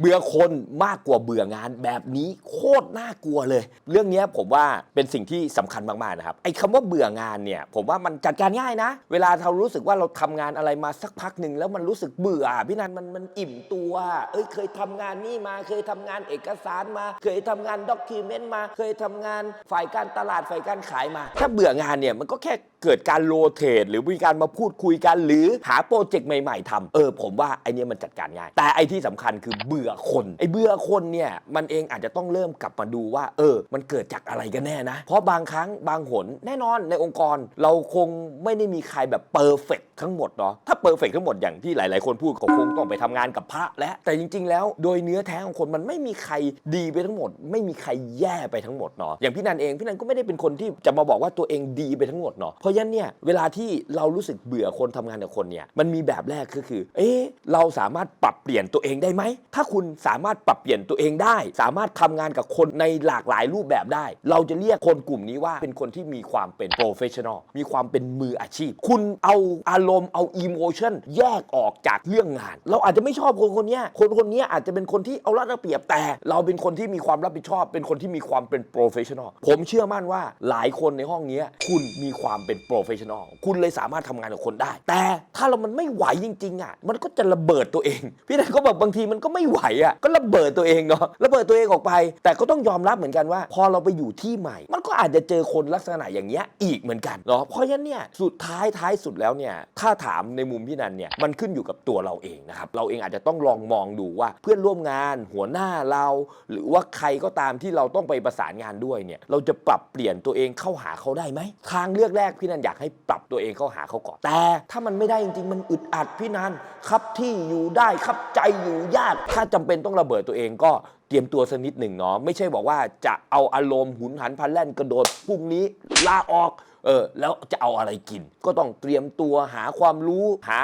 เบื่อคนมากกว่าเบื่องานแบบนี้โคตรน่ากลัวเลย เรื่องนี้ผมว่าเป็นสิ่งที่สำคัญมากๆนะครับไอ้คำว่าเบื่องานเนี่ยผมว่ามันจัดการง่ายนะ เวลาเรารู้สึกว่าเราทำงานอะไรมาสักพักหนึ่งแล้วมันรู้สึกเบื่อพี่นันมันมันอิ่มตัว เอ้ยเคยทำงานนี่มาเคยทำงานเอกสารมา เคยทำงานด็อกิเมนต์มา เคยทำงานฝ่ายการตลาดฝ่ายการขายมา ถ้าเบื่องานเนี่ยมันก็แค่เกิดการโรเตทหรือมีการมาพูดคุยกันหรือหาโปรเจกต์ใหม่ ๆทำเออ ผมว่าไอเนี้ยมันจัดการง่าย แต่ไอที่สำคัญคือเบื่อคนไอเบื่อคนเนี่ยมันเองอาจจะต้องเริ่มกลับมาดูว่า เออ มันเกิดจากอะไรกันแน่นะ เพราะบางครั้งบางหนแน่นอนในองค์กร เราคงไม่ได้มีใครแบบเปอร์เฟกทั้งหมดเนาะถ้าเปอร์เฟกทั้งหมดอย่างที่หลาย ๆ คนพูดก็คงต้องไปทำงานกับพระและ แต่จริง ๆ แล้วโดยเนื้อแท้ของคนมันไม่มีใครดีไปทั้งหมด ไม่มีใครแย่ไปทั้งหมดเนาะอย่างพี่นันเองพี่นันก็ไม่ได้เป็นคนที่จะมาบอกว่าตัวเองดีไปทั้งหมดเนาะเพราะฉะนั้นเนี่ยเวลาที่เรารู้สึกเบื่อคนทำงานกับคนเนี่ยมันมีแบบแรกก็คือ เอ๊ะเราสามารถปรับเปลี่ยนตัวเองได้ไหมถ้าคุณสามารถปรับเปลี่ยนตัวเองได้ สามารถทำงานกับคนในหลากหลายรูปแบบได้ เราจะเรียกคนกลุ่มนี้ว่าเป็นคนที่มีความเป็น professional มีความเป็นมืออาชีพ คุณเอาอารมณ์เอา emotion แยกออกจากเรื่องงาน เราอาจจะไม่ชอบคนคนเนี้ยคนคนเนี้ยอาจจะเป็นคนที่เอารัดเอาเปรียบแต่ เราเป็นคนที่มีความรับผิดชอบ เป็นคนที่มีความเป็น professional ผมเชื่อมั่นว่าหลายคนในห้องเนี้ยคุณมีความเป็น professional คุณเลยสามารถทำงานกับคนได้ แต่ถ้าเรามันไม่ไหวจริงๆอะมันก็จะระเบิดตัวเอง พี่นายก็บอกบางทีมันก็ไม่ไหวอะก็ระเบิดตัวเองเนาะระเบิดตัวเองออกไป แต่ก็ต้องยอมรับเหมือนกันว่า พอเราไปอยู่ที่ใหม่ มันก็อาจจะเจอคนลักษณะอย่างเงี้ยอีกเหมือนกันเนาะเพราะฉะนั้นเนี่ยสุดท้ายท้ายสุดแล้วเนี่ยถ้าถามในมุมพี่นันเนี่ยมันขึ้นอยู่กับตัวเราเองนะครับเราเองอาจจะต้องลองมองดูว่าเพื่อนร่วมงานหัวหน้าเรา หรือว่าใครก็ตามที่เราต้องไปประสานงานด้วยเนี่ยเราจะปรับเปลี่ยนตัวเองเข้าหาเขาได้ไหมทางเลือกแรกพี่นันอยากให้ปรับตัวเองเข้าหาเขาก่อนแต่ถ้ามันไม่ได้จริงๆ มันอึดอัดพี่นันครับที่อยู่ได้ครับใจอยู่ยากถ้าจะำเป็นต้องระเบิดตัวเองก็เตรียมตัวสักนิดหนึ่งเนาะไม่ใช่บอกว่าจะเอาอารมณ์หุนหันพลันแล่นกระโดดพรุ่งนี้ลาออก เออแล้วจะเอาอะไรกิน ก็ต้องเตรียมตัวหาความรู้หา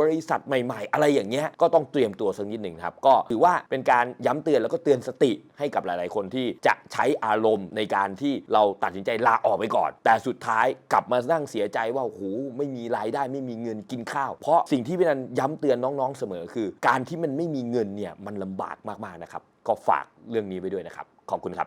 บริษัทใหม่ ๆ อะไรอย่างเงี้ยก็ต้องเตรียมตัวสักนิดหนึ่งครับ ก็ถือว่าเป็นการย้ำเตือนแล้วก็เตือนสติให้กับหลาย ๆ คนที่จะใช้อารมณ์ในการที่เราตัดสินใจลาออกไปก่อน แต่สุดท้ายกลับมานั่งเสียใจว่าโอ้โหไม่มีรายได้ไม่มีเงินกินข้าว เพราะสิ่งที่พี่นันย้ำเตือนน้อง ๆ เสมอ คือ การที่มันไม่มีเงินเนี่ยมันลำบากมาก ๆ นะครับ ก็ฝากเรื่องนี้ไว้ด้วยนะครับ ขอบคุณครับ